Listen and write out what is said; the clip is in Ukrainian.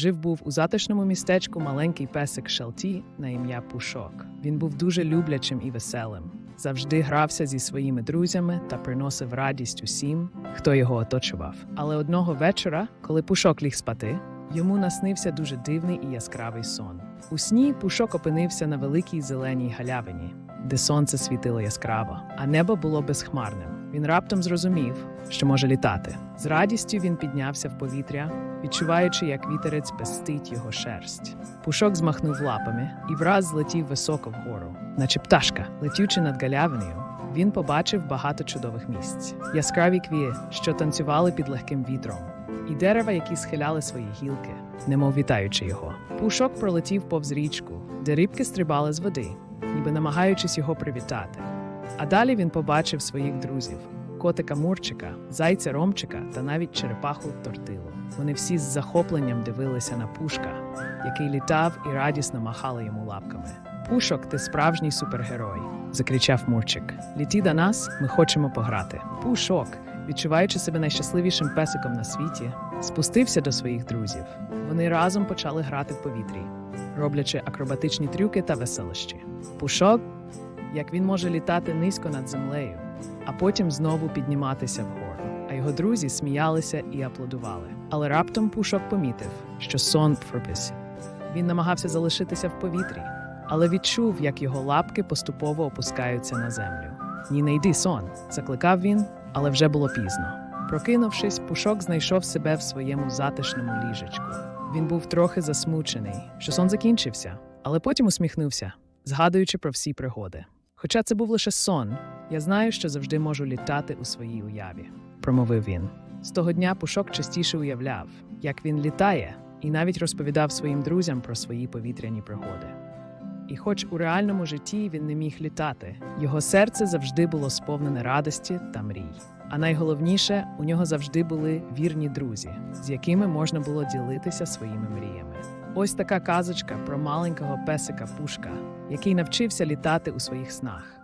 Жив був у затишному містечку маленький песик Шалті на ім'я Пушок. Він був дуже люблячим і веселим. Завжди грався зі своїми друзями та приносив радість усім, хто його оточував. Але одного вечора, коли Пушок ліг спати, йому наснився дуже дивний і яскравий сон. У сні Пушок опинився на великій зеленій галявині, де сонце світило яскраво, а небо було безхмарним. Він раптом зрозумів, що може літати. З радістю він піднявся в повітря, відчуваючи, як вітерець пестить його шерсть. Пушок змахнув лапами і враз злетів високо вгору, наче пташка, летючи над галявиною. Він побачив багато чудових місць, яскраві квії, що танцювали під легким вітром, і дерева, які схиляли свої гілки, немов вітаючи його. Пушок пролетів повз річку, де рибки стрибали з води, ніби намагаючись його привітати. А далі він побачив своїх друзів: котика Мурчика, зайця Ромчика та навіть черепаху Тортилу. Вони всі з захопленням дивилися на пушка, який літав і радісно махали йому лапками. Пушок, ти справжній супергерой, закричав Мурчик. Літі до нас, ми хочемо пограти. Пушок, відчуваючи себе найщасливішим песиком на світі, спустився до своїх друзів. Вони разом почали грати в повітрі, роблячи акробатичні трюки та веселощі. Пушок як він може літати низько над землею, а потім знову підніматися вгору. А його друзі сміялися і аплодували. Але раптом Пушок помітив, що сон пропис. Він намагався залишитися в повітрі, але відчув, як його лапки поступово опускаються на землю. Ні, не йди сон, закликав він, але вже було пізно. Прокинувшись, Пушок знайшов себе в своєму затишному ліжечку. Він був трохи засмучений, що сон закінчився, але потім усміхнувся, згадуючи про всі пригоди. Хоча це був лише сон, я знаю, що завжди можу літати у своїй уяві, промовив він. З того дня Пушок частіше уявляв, як він літає, і навіть розповідав своїм друзям про свої повітряні пригоди. І хоч у реальному житті він не міг літати, його серце завжди було сповнене радості та мрій. А найголовніше, у нього завжди були вірні друзі, з якими можна було ділитися своїми мріями. Ось така казочка про маленького песика Пушка, який навчився літати у своїх снах.